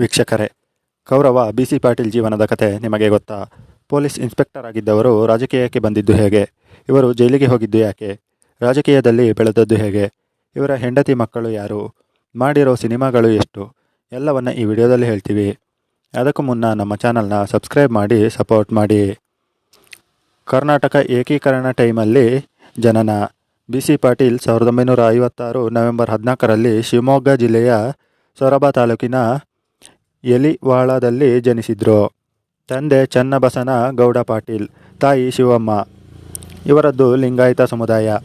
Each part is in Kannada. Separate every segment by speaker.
Speaker 1: ವೀಕ್ಷಕರೇ, ಕೌರವ ಬಿ ಸಿ ಪಾಟೀಲ್ ಜೀವನದ ಕತೆ ನಿಮಗೆ ಗೊತ್ತಾ? ಪೊಲೀಸ್ ಇನ್ಸ್ಪೆಕ್ಟರ್ ಆಗಿದ್ದವರು ರಾಜಕೀಯಕ್ಕೆ ಬಂದಿದ್ದು ಹೇಗೆ? ಇವರು ಜೈಲಿಗೆ ಹೋಗಿದ್ದು ಯಾಕೆ? ರಾಜಕೀಯದಲ್ಲಿ ಬೆಳೆದದ್ದು ಹೇಗೆ? ಇವರ ಹೆಂಡತಿ ಮಕ್ಕಳು ಯಾರು? ಮಾಡಿರೋ ಸಿನಿಮಾಗಳು ಎಷ್ಟು? ಎಲ್ಲವನ್ನ ಈ ವಿಡಿಯೋದಲ್ಲಿ ಹೇಳ್ತೀವಿ. ಅದಕ್ಕೂ ಮುನ್ನ ನಮ್ಮ ಚಾನಲ್ನ ಸಬ್ಸ್ಕ್ರೈಬ್ ಮಾಡಿ, ಸಪೋರ್ಟ್ ಮಾಡಿ. ಕರ್ನಾಟಕ ಏಕೀಕರಣ ಟೈಮಲ್ಲಿ ಜನನ. ಬಿ ಸಿ ಪಾಟೀಲ್ ಸಾವಿರದ ಒಂಬೈನೂರ ಐವತ್ತಾರು ನವೆಂಬರ್ ಹದಿನಾಲ್ಕರಲ್ಲಿ ಶಿವಮೊಗ್ಗ ಜಿಲ್ಲೆಯ ಸೊರಬ ತಾಲೂಕಿನ ಎಲಿವಾಳದಲ್ಲಿ ಜನಿಸಿದ್ರು. ತಂದೆ ಚನ್ನಬಸನ ಗೌಡ ಪಾಟೀಲ್, ತಾಯಿ ಶಿವಮ್ಮ. ಇವರದ್ದು ಲಿಂಗಾಯತ ಸಮುದಾಯ.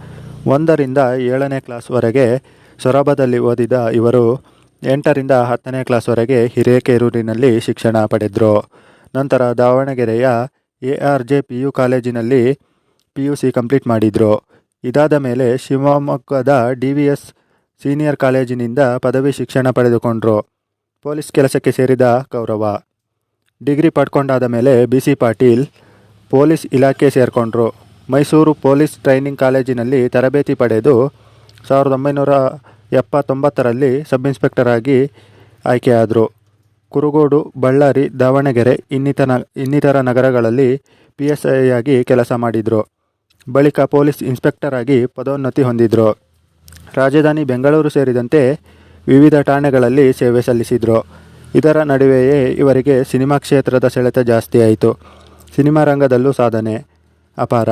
Speaker 1: ಒಂದರಿಂದ ಏಳನೇ ಕ್ಲಾಸ್ವರೆಗೆ ಸೊರಬದಲ್ಲಿ ಓದಿದ ಇವರು ಎಂಟರಿಂದ ಹತ್ತನೇ ಕ್ಲಾಸ್ವರೆಗೆ ಹಿರೇಕೇರೂರಿನಲ್ಲಿ ಶಿಕ್ಷಣ ಪಡೆದರು. ನಂತರ ದಾವಣಗೆರೆಯ A R J P U ಕಾಲೇಜಿನಲ್ಲಿ ಪಿ ಯು ಸಿ ಕಂಪ್ಲೀಟ್ ಮಾಡಿದರು. ಇದಾದ ಮೇಲೆ ಶಿವಮೊಗ್ಗದ ಡಿ ವಿ ಎಸ್ ಸೀನಿಯರ್ ಕಾಲೇಜಿನಿಂದ ಪದವಿ ಶಿಕ್ಷಣ ಪಡೆದುಕೊಂಡರು. ಪೊಲೀಸ್ ಕೆಲಸಕ್ಕೆ ಸೇರಿದ ಗೌರವ. ಡಿಗ್ರಿ ಪಡ್ಕೊಂಡಾದ ಮೇಲೆ ಬಿ ಸಿ ಪಾಟೀಲ್ ಪೊಲೀಸ್ ಇಲಾಖೆ ಸೇರಿಕೊಂಡ್ರು. ಮೈಸೂರು ಪೊಲೀಸ್ ಟ್ರೈನಿಂಗ್ ಕಾಲೇಜಿನಲ್ಲಿ ತರಬೇತಿ ಪಡೆದು ಸಾವಿರದ ಒಂಬೈನೂರ ಎಪ್ಪತ್ತೊಂಬತ್ತರಲ್ಲಿ ಸಬ್ ಇನ್ಸ್ಪೆಕ್ಟರ್ ಆಗಿ ಆಯ್ಕೆಯಾದರು. ಕುರುಗೋಡು, ಬಳ್ಳಾರಿ, ದಾವಣಗೆರೆ ಇನ್ನಿತರ ಇನ್ನಿತರ ನಗರಗಳಲ್ಲಿ ಪಿ ಎಸ್ ಐ ಆಗಿ ಕೆಲಸ ಮಾಡಿದರು. ಬಳಿಕ ಪೊಲೀಸ್ ಇನ್ಸ್ಪೆಕ್ಟರ್ ಆಗಿ ಪದೋನ್ನತಿ ಹೊಂದಿದ್ರು. ರಾಜಧಾನಿ ಬೆಂಗಳೂರು ಸೇರಿದಂತೆ ವಿವಿಧ ಠಾಣೆಗಳಲ್ಲಿ ಸೇವೆ ಸಲ್ಲಿಸಿದರು. ಇದರ ನಡುವೆಯೇ ಇವರಿಗೆ ಸಿನಿಮಾ ಕ್ಷೇತ್ರದ ಸೆಳೆತ ಜಾಸ್ತಿ ಆಯಿತು. ಸಿನಿಮಾ ರಂಗದಲ್ಲೂ ಸಾಧನೆ. ಅಪಾರ.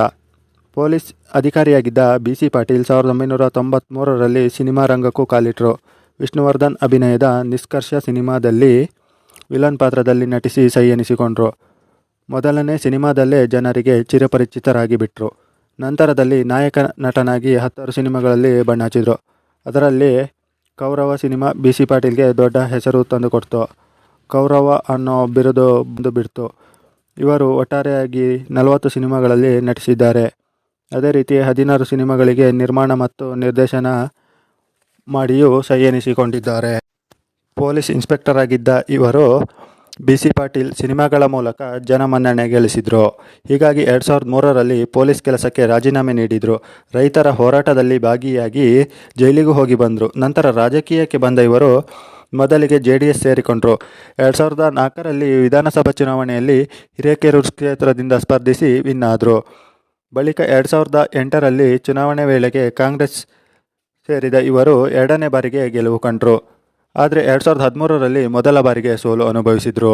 Speaker 1: ಪೊಲೀಸ್ ಅಧಿಕಾರಿಯಾಗಿದ್ದ ಬಿ ಸಿ ಪಾಟೀಲ್ ಸಾವಿರದ ಒಂಬೈನೂರ ತೊಂಬತ್ತ್ಮೂರರಲ್ಲಿ ಸಿನಿಮಾ ರಂಗಕ್ಕೂ ಕಾಲಿಟ್ಟರು ವಿಷ್ಣುವರ್ಧನ್ ಅಭಿನಯದ ನಿಷ್ಕರ್ಷ ಸಿನಿಮಾದಲ್ಲಿ ವಿಲನ್ ಪಾತ್ರದಲ್ಲಿ ನಟಿಸಿ ಸೈ ಎನಿಸಿಕೊಂಡ್ರು. ಮೊದಲನೇ ಸಿನಿಮಾದಲ್ಲೇ ಜನರಿಗೆ ಚಿರಪರಿಚಿತರಾಗಿ ಬಿಟ್ಟರು ನಂತರದಲ್ಲಿ ನಾಯಕ ನಟನಾಗಿ ಹತ್ತಾರು ಸಿನಿಮಾಗಳಲ್ಲಿ ಬಣ್ಣ ಹಚ್ಚಿದ್ರು. ಅದರಲ್ಲಿ ಕೌರವ ಸಿನಿಮಾ ಬಿ ಸಿ ಪಾಟೀಲ್ಗೆ ದೊಡ್ಡ ಹೆಸರು ತಂದುಕೊಡ್ತು ಕೌರವ ಅನ್ನೋ ಬಿರುದು ಬಂದು ಬಿಡ್ತು. ಇವರು ಒಟ್ಟಾರೆಯಾಗಿ ನಲವತ್ತು ಸಿನಿಮಾಗಳಲ್ಲಿ ನಟಿಸಿದ್ದಾರೆ. ಅದೇ ರೀತಿ ಹದಿನಾರು ಸಿನಿಮಾಗಳಿಗೆ ನಿರ್ಮಾಣ ಮತ್ತು ನಿರ್ದೇಶನ ಮಾಡಿಯೂ ಸೈ ಎನಿಸಿಕೊಂಡಿದ್ದಾರೆ ಪೊಲೀಸ್ ಇನ್ಸ್ಪೆಕ್ಟರ್ ಆಗಿದ್ದ ಇವರು ಬಿ ಸಿ ಪಾಟೀಲ್ ಸಿನಿಮಾಗಳ ಮೂಲಕ ಜನಮನ್ನಣೆ ಗಳಿಸಿದರು ಹೀಗಾಗಿ ಎರಡು ಸಾವಿರದ ಮೂರರಲ್ಲಿ ಪೊಲೀಸ್ ಕೆಲಸಕ್ಕೆ ರಾಜೀನಾಮೆ ನೀಡಿದರು. ರೈತರ ಹೋರಾಟದಲ್ಲಿ ಭಾಗಿಯಾಗಿ ಜೈಲಿಗೂ ಹೋಗಿ ಬಂದರು. ನಂತರ ರಾಜಕೀಯಕ್ಕೆ ಬಂದ ಇವರು ಮೊದಲಿಗೆ ಜೆ ಡಿ ಎಸ್ ಸೇರಿಕೊಂಡರು. ಎರಡು ಸಾವಿರದ ನಾಲ್ಕರಲ್ಲಿ ವಿಧಾನಸಭಾ ಚುನಾವಣೆಯಲ್ಲಿ ಹಿರೇಕೆರೂರು ಕ್ಷೇತ್ರದಿಂದ ಸ್ಪರ್ಧಿಸಿ ವಿನ್ ಆದರು. ಬಳಿಕ ಎರಡು ಸಾವಿರದ ಎಂಟರಲ್ಲಿ ಚುನಾವಣೆ ವೇಳೆಗೆ ಕಾಂಗ್ರೆಸ್ ಸೇರಿದ ಇವರು ಎರಡನೇ ಬಾರಿಗೆ ಗೆಲುವು ಕಂಡರು. ಆದರೆ ಎರಡು ಸಾವಿರದ ಹದಿಮೂರರಲ್ಲಿ ಮೊದಲ ಬಾರಿಗೆ ಸೋಲು ಅನುಭವಿಸಿದರು.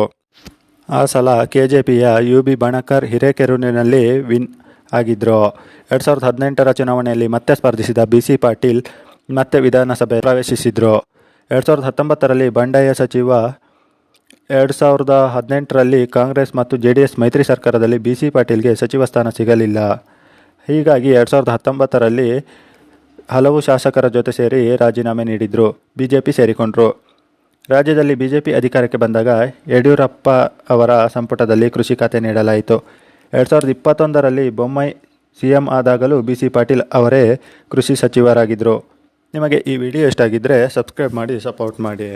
Speaker 1: ಆ ಸಲ ಕೆ ಜೆ ಪಿಯ ಯು ಬಿ ಬಣಕರ್ ಹಿರೇಕೆರೂರಿನಲ್ಲಿ ವಿನ್ ಆಗಿದ್ದರು ಎರಡು ಸಾವಿರದ ಹದಿನೆಂಟರ ಚುನಾವಣೆಯಲ್ಲಿ ಮತ್ತೆ ಸ್ಪರ್ಧಿಸಿದ ಬಿ ಸಿ ಪಾಟೀಲ್ ಮತ್ತೆ ವಿಧಾನಸಭೆ ಪ್ರವೇಶಿಸಿದರು. ಎರಡು ಸಾವಿರದ ಹತ್ತೊಂಬತ್ತರಲ್ಲಿ ಬಂಡಾಯ ಸಚಿವ ಎರಡು ಸಾವಿರದ ಹದಿನೆಂಟರಲ್ಲಿ ಕಾಂಗ್ರೆಸ್ ಮತ್ತು ಜೆ ಡಿ ಎಸ್ ಮೈತ್ರಿ ಸರ್ಕಾರದಲ್ಲಿ ಬಿ ಸಿ ಪಾಟೀಲ್ಗೆ ಸಚಿವ ಸ್ಥಾನ ಸಿಗಲಿಲ್ಲ. ಹೀಗಾಗಿ ಎರಡು ಸಾವಿರದ ಹತ್ತೊಂಬತ್ತರಲ್ಲಿ ಹಲವು ಶಾಸಕರ ಜೊತೆ ಸೇರಿ ರಾಜೀನಾಮೆ ನೀಡಿದರು, ಬಿಜೆಪಿ ಸೇರಿಕೊಂಡ್ರು. ರಾಜ್ಯದಲ್ಲಿ ಬಿಜೆಪಿ ಅಧಿಕಾರಕ್ಕೆ ಬಂದಾಗ ಯಡಿಯೂರಪ್ಪ ಅವರ ಸಂಪುಟದಲ್ಲಿ ಕೃಷಿ ಖಾತೆ ನೀಡಲಾಯಿತು. ಎರಡು ಸಾವಿರದ ಇಪ್ಪತ್ತೊಂದರಲ್ಲಿ ಬೊಮ್ಮಾಯಿ ಸಿ ಎಂ ಆದಾಗಲೂ ಬಿ ಸಿ ಪಾಟೀಲ್ ಅವರೇ ಕೃಷಿ ಸಚಿವರಾಗಿದ್ದರು ನಿಮಗೆ ಈ ವಿಡಿಯೋ ಇಷ್ಟ ಆಗಿದ್ದರೆ ಸಬ್ಸ್ಕ್ರೈಬ್ ಮಾಡಿ, ಸಪೋರ್ಟ್ ಮಾಡಿ.